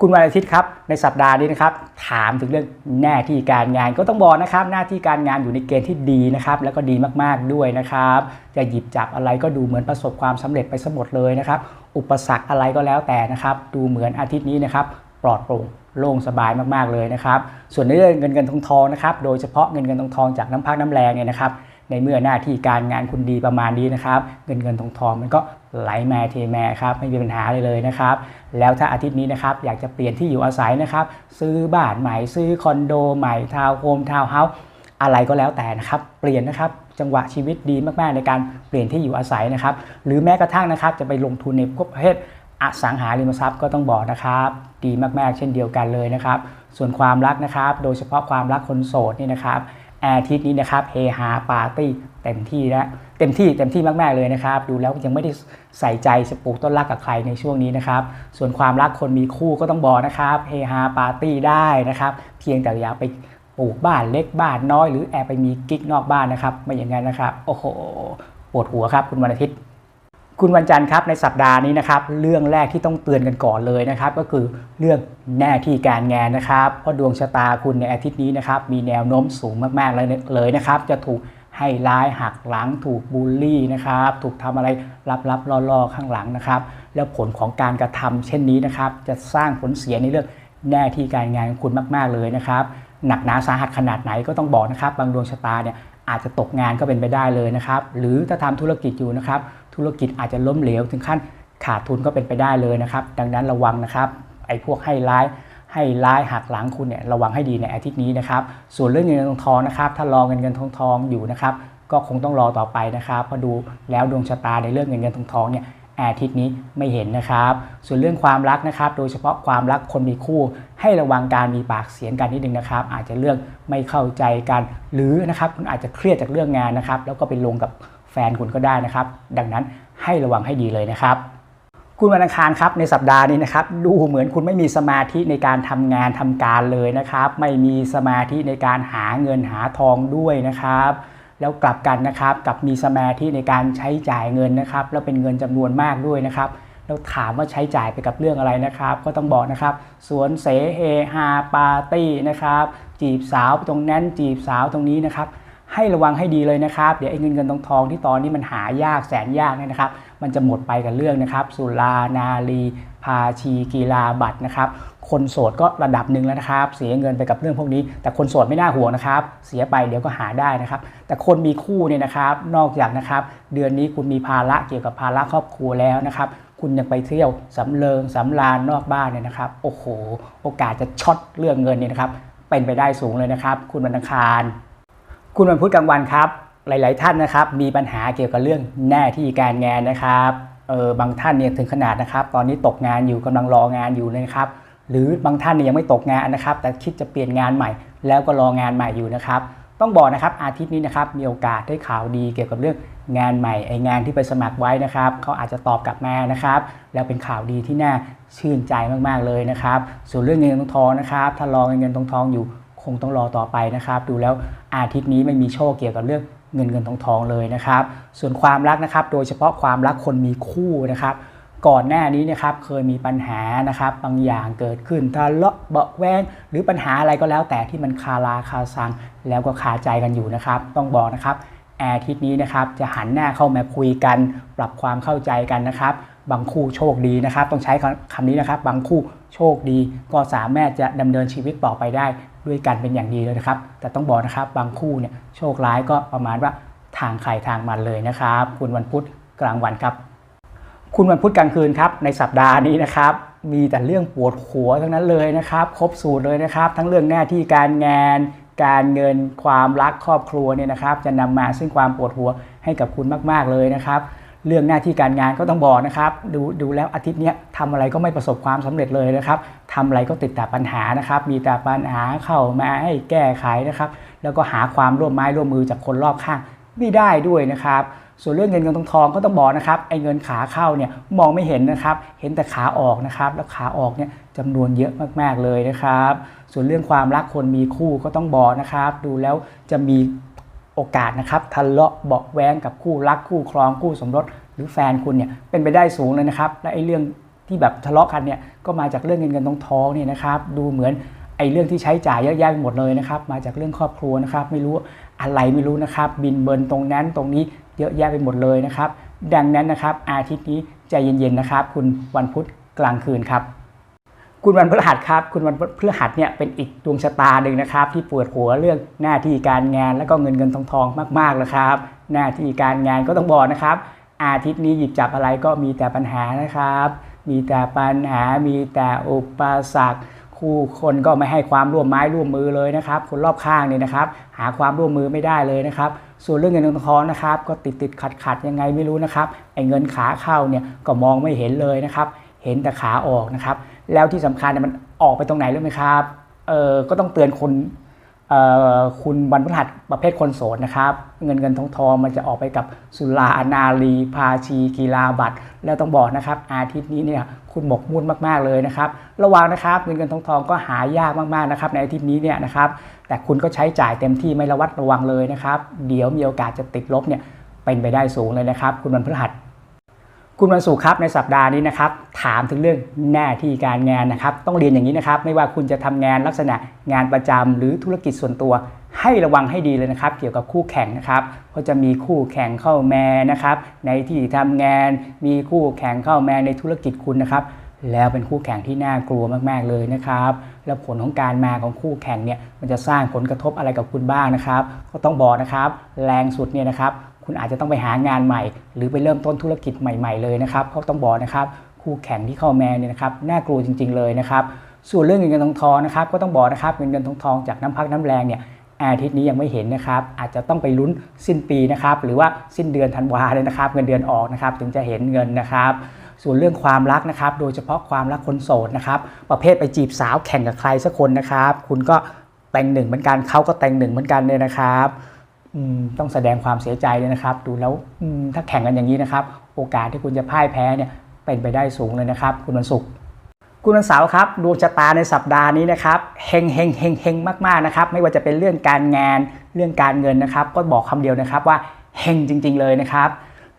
คุณวันอาทิตย์ครับในสัปดาห์นี้นะครับถามถึงเรื่องหน้าที่การงานก็ต้องบอกนะครับ หน้าที่การงานอยู่ในเกณฑ์ที่ดีนะครับ แล้วก็ดีมากๆด้วยนะครับ จะหยิบจับอะไรก็ดูเหมือนประสบความสำเร็จไปสมดเลยนะครับ อุปสรรคอะไรก็แล้วแต่นะครับ ดูเหมือนอาทิตย์นี้นะครับปลอดโปร่งโล่งสบายมากๆเลยนะครับ ส่วนในเรื่องเงินเงินทองทองนะครับ โดยเฉพาะเงินเงินทองทองจากน้ำพักน้ำแรงเนี่ยนะครับ ในเมื่อหน้าที่การงานคุณดีประมาณนี้นะครับ เงินเงินทองทองมันก็ไหลมาเทมาครับไม่มีปัญหาเลยเลยนะครับ แล้วถ้าอาทิตย์นี้นะครับอยากจะเปลี่ยนที่อยู่อาศัยนะครับ ซื้อบ้านใหม่ซื้อคอนโดใหม่ทาวน์โฮมทาวน์เฮาส์อะไรก็แล้วแต่นะครับ เปลี่ยนนะครับจังหวะชีวิตดีมากๆในการเปลี่ยนที่อยู่อาศัยนะครับ หรือแม้กระทั่งนะครับจะไปลงทุนในพวกประเภทอสังหาริมทรัพย์ก็ต้องบอกนะครับ ดีมากๆ เช่นเดียวกันเลยนะครับ ส่วนความรักนะครับ โดยเฉพาะความรักคนโสดนี่นะครับ อาทิตย์นี้นะครับเฮฮาปาร์ตี้เต็มที่แล้วเต็มที่เต็มที่มากๆเลยนะครับ ดูแล้วยังไม่ได้ใส่ใจจะปลูกต้นรักกับใครในช่วงนี้นะครับ ส่วนความรักคนมีคู่ก็ต้องบอกนะครับเฮฮาปาร์ตี้ได้นะครับ เพียงแต่อย่าไปปลูกบ้านเล็กบ้านน้อยหรือแอบไปมีกิ๊กนอกบ้านนะครับ ไม่อย่างนั้นนะครับ โอ้โหปวดหัวครับคุณวันอาทิตย์ คุณวันจันทร์ครับในสัปดาห์นี้นะครับเรื่องแรกที่ต้องเตือนกันก่อนเลยนะครับ ก็คือเรื่องหน้าที่การงานนะครับเพราะดวงชะตาคุณในอาทิตย์นี้นะครับมีแนวโน้มสูงมากๆเลยเลยนะครับ จะถูกให้ร้ายหักหลังถูกบูลลี่นะครับ ถูกทำอะไรลับๆล่อๆข้างหลังนะครับ แล้วผลของการกระทำเช่นนี้นะครับ จะสร้างผลเสียในเรื่องหน้าที่การงานของคุณมาก ๆเลยนะครับหนักหนาสาหัสขนาดไหนก็ต้องบอกนะครับ บางดวงชะตาเนี่ยอาจจะตกงานก็เป็นไปได้เลยนะครับ หรือถ้าทำธุรกิจอยู่นะครับ ธุรกิจอาจจะล้มเหลว ถึงขั้นขาดทุนก็เป็นไปได้เลยนะครับ ดังนั้นระวังนะครับไอ้พวกให้ร้ายให้ร้ายหักหลังคุณเนี่ยระวังให้ดีในอาทิตย์นี้นะครับส่วนเรื่องเงินเงินทองทองนะครับถ้ารอเงินเงินทองทองอยู่นะครับก็คงต้องรอต่อไปนะครับเพราะดูแล้วดวงชะตาในเรื่องเงินเงินทองทองเนี่ยอาทิตย์นี้ไม่เห็นนะครับ ส่วนเรื่องความรักนะครับ โดยเฉพาะความรักคนมีคู่ ให้ระวังการมีปากเสียงกันนิดนึงนะครับ อาจจะเรื่องไม่เข้าใจกัน หรือนะครับคุณอาจจะเครียดจากเรื่องงานนะครับ แล้วก็ไปลงกับ แฟนคุณก็ได้นะครับ ดังนั้นให้ระวังให้ดีเลยนะครับ คุณวันอังคารครับในสัปดาห์นี้นะครับ ดูเหมือนคุณไม่มีสมาธิในการทำงานทำการเลยนะครับ ไม่มีสมาธิในการหาเงินหาทองด้วยนะครับแล้วกลับกันนะครับกับมีสมาธิในการใช้จ่ายเงินนะครับ แล้วเป็นเงินจำนวนมากด้วยนะครับแล้วถามว่าใช้จ่ายไปกับเรื่องอะไรนะครับ ก็ต้องบอกนะครับสวนเสเฮฮาปาร์ตี้นะครับ จีบสาวตรงนั้นจีบสาวตรงนี้นะครับ ให้ระวังให้ดีเลยนะครับ เดี๋ยวไอ้เงินเงินทองทองที่ตอนนี้มันหายากแสนยากเนี่ยนะครับ มันจะหมดไปกับเรื่องนะครับ สุรานารีพาชีกีฬาบัตรนะครับ คนโสดก็ระดับหนึ่งแล้วนะครับ เสียเงินไปกับเรื่องพวกนี้ แต่คนโสดไม่น่าห่วงนะครับ เสียไปเดี๋ยวก็หาได้นะครับ แต่คนมีคู่เนี่ยนะครับ นอกจากนะครับ เดือนนี้คุณมีภาระเกี่ยวกับภาระครอบครัวแล้วนะครับ คุณยังไปเที่ยวสำเริงสำราญนอกบ้านเนี่ยนะครับ โอ้โห โอกาสจะช็อตเรื่องเงินเนี่ยนะครับ เป็นไปได้สูงเลยนะครับ คุณวันอังคาร คุณวันพุธกลางวันครับ หลาย ๆ ท่านนะครับ มีปัญหาเกี่ยวกับเรื่องหน้าที่การงานนะครับเออบางท่านเนี่ยถึงขนาดนะครับ ตอนนี้ตกงานอยู่กำลังรองานอยู่เลยครับ หรือบางท่านเนี่ยยังไม่ตกงานนะครับ แต่คิดจะเปลี่ยนงานใหม่ แล้วก็รองานใหม่อยู่นะครับ ต้องบอกนะครับอาทิตย์นี้นะครับมีโอกาสได้ข่าวดีเกี่ยวกับเรื่องงานใหม่ไองานที่ไปสมัครไว้นะครับเขาอาจจะตอบกลับมานะครับ แล้วเป็นข่าวดีที่น่าชื่นใจมากๆเลยนะครับ ส่วนเรื่องเงินเงินทองนะครับ ถ้ารอเงินเงินทองทองอยู่คงต้องรอต่อไปนะครับ ดูแล้ว อาทิตย์นี้ไม่มีโชคเกี่ยวกับเรื่องเงินเงินทองทองเลยนะครับ ส่วนความรักนะครับ โดยเฉพาะความรักคนมีคู่นะครับ ก่อนหน้านี้นะครับเคยมีปัญหานะครับบางอย่างเกิดขึ้นทะเลาะเบาะแวงหรือปัญหาอะไรก็แล้วแต่ที่มันคาราคาซังแล้วก็คาใจกันอยู่นะครับ ต้องบอกนะครับอาทิตย์นี้นะครับจะหันหน้าเข้ามาคุยกัน ปรับความเข้าใจกันนะครับ บางคู่โชคดีนะครับ ต้องใช้คำนี้นะครับ บางคู่โชคดีก็สามารถจะดำเนินชีวิตต่อไปได้ ด้วยกันเป็นอย่างดีเลยนะครับ แต่ต้องบอกนะครับบางคู่เนี่ยโชคร้ายก็ประมาณว่าทางใครทางมันเลยนะครับ คุณวันพุธกลางวันครับ คุณวันพุธกลางคืนครับในสัปดาห์นี้นะครับมีแต่เรื่องปวดหัวทั้งนั้นเลยนะครับ ครบสูตรเลยนะครับ ทั้งเรื่องหน้าที่การงาน การเงินความรักครอบครัวเนี่ยนะครับ จะนำมาซึ่งความปวดหัวให้กับคุณมาก ๆเลยนะครับ เรื่องหน้าที่การงานก็ต้องบอกนะครับดูดูแล้วอาทิตย์นี้ทำอะไรก็ไม่ประสบความสำเร็จเลยนะครับทำอะไรก็ติดแต่ปัญหานะครับ มีแต่ปัญหาเข้ามาให้แก้ไขนะครับ แล้วก็หาความร่วมไม้ร่วมมือจากคนรอบข้างไม่ได้ด้วยนะครับ ส่วนเรื่องเงินเงินทองทองก็ต้องบอกนะครับไอ้เงินขาเข้าเนี่ยมองไม่เห็นนะครับ เห็นแต่ขาออกนะครับ แล้วขาออกเนี่ยจำนวนเยอะมากๆเลยนะครับ ส่วนเรื่องความรักคนมีคู่ก็ต้องบอกนะครับ ดูแล้วจะมี โอกาสนะครับทะเลาะเบาแว้งกับคู่รักคู่ครองคู่สมรสหรือแฟนคุณเนี่ยเป็นไปได้สูงเลยนะครับ และไอ้เรื่องที่ที่แบบทะเลาะกันเนี่ยก็มาจากเรื่องเงินเงินทองทองเนี่ยนะครับ ดูเหมือนไอ้เรื่องที่ใช้จ่ายเยอะแยะไปหมดเลยนะครับ มาจากเรื่องครอบครัวนะครับ ไม่รู้อะไรไม่รู้นะครับ บินเบินตรงนั้นตรงนี้เยอะแยะไปหมดเลยนะครับ ดังนั้นนะครับ อาทิตย์นี้ใจเย็นๆนะครับ คุณวันพุธกลางคืนครับ คุณวันพฤหัสครับ คุณวันพฤหัสเนี่ยเป็นอีกดวงชะตาหนึ่งนะครับ ที่ปวดหัวเรื่องหน้าที่การงานแล้วก็เงินเงินทองทองมากๆเลยครับ หน้าที่การงานก็ต้องบอกนะครับ อาทิตย์นี้หยิบจับอะไรก็มีแต่ปัญหานะครับ มีแต่ปัญหามีแต่อุปสรรคคู่คนก็ไม่ให้ความร่วมไม้ร่วมมือเลยนะครับ คนรอบข้างเนี่ยนะครับ หาความร่วมมือไม่ได้เลยนะครับ ส่วนเรื่องเงินเงินทองนะครับ ก็ติดติดขัดขัดยังไงไม่รู้นะครับไอ้เงินขาเข้าเนี่ยก็มองไม่เห็นเลยนะครับ เห็นแต่ขาออกนะครับ แล้วที่สำคัญเนี่ยมันออกไปตรงไหนรู้ไหมครับเออก็ต้องเตือนคนเอ่อคุณวันพฤหัสประเภทคนโสดนะครับ เงินเงินทองทองมันจะออกไปกับสุราอนาลีพาชี กีฬาบัตร แล้วต้องบอกนะครับ อาทิตย์นี้เนี่ยคุณหมกมุ่นมากๆเลยนะครับ ระวังนะครับเงินเงินทองทองก็หายากมากๆนะครับในอาทิตย์นี้เนี่ยนะครับ แต่คุณก็ใช้จ่ายเต็มที่ไม่ระวัดระวังเลยนะครับ เดี๋ยวมีโอกาสจะติดลบเนี่ยเป็นไปได้สูงเลยนะครับ คุณวันพฤหัส คุณวันศุกร์ครับในสัปดาห์นี้นะครับถามถึงเรื่องหน้าที่การงานนะครับ ต้องเรียนอย่างนี้นะครับ ไม่ว่าคุณจะทำงานลักษณะงานประจำหรือธุรกิจส่วนตัว ให้ระวังให้ดีเลยนะครับ เกี่ยวกับคู่แข่งนะครับเพราะจะมีคู่แข่งเข้ามานะครับ ในที่ทำงานมีคู่แข่งเข้ามาในธุรกิจคุณนะครับ แล้วเป็นคู่แข่งที่น่ากลัวมากๆเลยนะครับ แล้วผลของการมาของคู่แข่งเนี่ยมันจะสร้างผลกระทบอะไรกับคุณบ้างนะครับ ก็ต้องบอกนะครับ แรงสุดเนี่ยนะครับ คุณอาจจะต้องไปหางานใหม่ หรือไปเริ่มต้นธุรกิจใหม่ ๆเลยนะครับเพราะต้องบอกนะครับคู่แข่งที่เข้ามาเนี่ยนะครับน่ากลัวจริง ๆเลยนะครับส่วนเรื่องเงินเงินทองทองนะครับก็ต้องบอกนะครับเงินเงินทองทองจากน้ำพักน้ำแรงเนี่ยอาทิตย์นี้ยังไม่เห็นนะครับอาจจะต้องไปลุ้นสิ้นปีนะครับหรือว่าสิ้นเดือนธันวาเลยนะครับเงินเดือนออกนะครับถึงจะเห็นเงินนะครับส่วนเรื่องความรักนะครับโดยเฉพาะความรักคนโสดนะครับประเภทไปจีบสาวแข่งกับใครสักคนนะครับ คุณก็แต่งหนึ่งเหมือนกันเขาก็แต่งหนึ่งเหมือนกันเลยนะครับ ต้องแสดงความเสียใจเลยนะครับ ดูแล้วถ้าแข่งกันอย่างนี้นะครับ โอกาสที่คุณจะพ่ายแพ้เนี่ยเป็นไปได้สูงเลยนะครับ คุณวันศุกร์คุณวันเสาร์ครับดวงชะตาในสัปดาห์นี้นะครับเฮงเฮงเฮงเฮงมากๆนะครับ ไม่ว่าจะเป็นเรื่องการงานเรื่องการเงินนะครับ ก็บอกคำเดียวนะครับว่าเฮงจริง ๆ เลยนะครับ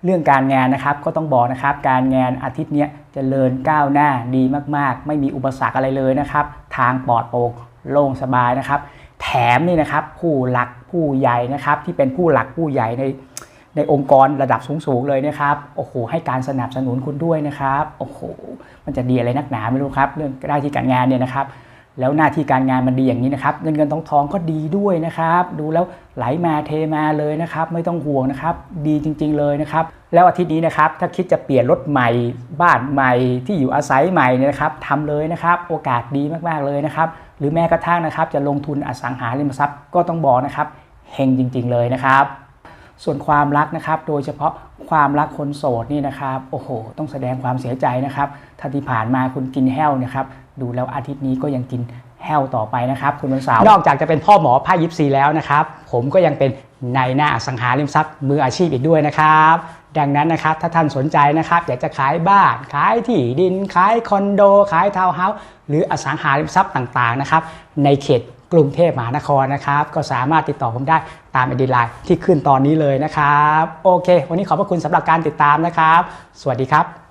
เรื่องการงานนะครับก็ต้องบอกนะครับ การงานอาทิตย์นี้ยจเจริญก้าวหน้าดีมากๆ ไม่มีอุปสรรคอะไรเลยนะครับ ทางปลอดโปร่งโล่งสบายนะครับ แถมนี่นะครับผู้หลัก ผู้ใหญ่นะครับ ที่เป็นผู้หลักผู้ใหญ่ในในองค์กรระดับสูงๆเลยนะครับโอ้โหให้การสนับสนุนคุณด้วยนะครับโอ้โหมันจะดีอะไรนักหนาไม่รู้ครับ เรื่องหน้าที่การงานเนี่ยนะครับ แล้วหน้าที่การงานมันดีอย่างนี้นะครับเงินเงินทองทองก็ดีด้วยนะครับ ดูแล้วไหลมาเทมาเลยนะครับ ไม่ต้องห่วงนะครับ ดีจริง ๆเลยนะครับ แล้วอาทิตย์นี้นะครับ ถ้าคิดจะเปลี่ยนรถใหม่ บ้านใหม่ที่อยู่อาศัยใหม่เนี่ยนะครับทำเลยนะครับ โอกาสดีมากๆเลยนะครับ หรือแม้กระทั่งนะครับ จะลงทุนอสังหาริมทรัพย์ก็ต้องบอกนะครับ เฮงจริง ๆ เลยนะครับ ส่วนความรักนะครับ โดยเฉพาะความรักคนโสดนี่นะครับ โอ้โห ต้องแสดงความเสียใจนะครับถ้าที่ผ่านมาคุณกินแห้วนะครับ ดูแล้วอาทิตย์นี้ก็ยังกินแห้วต่อไปนะครับคุณวันเสาร์นอกจากจะเป็นพ่อหมอไพ่ยิปซีแล้วนะครับ ผมก็ยังเป็นนายหน้าอสังหาริมทรัพย์มืออาชีพอีกด้วยนะครับ ดังนั้นนะครับถ้าท่านสนใจนะครับ อยากจะขายบ้าน ขายที่ดิน ขายคอนโด ขายทาวน์เฮาส์หรืออสังหาริมทรัพย์ต่างๆนะครับ ในเขต กรุงเทพมหานครนะครับ ก็สามารถติดต่อผมได้ตามไอดีไลน์ที่ขึ้นตอนนี้เลยนะครับ โอเค วันนี้ขอบพระคุณสำหรับการติดตามนะครับ สวัสดีครับ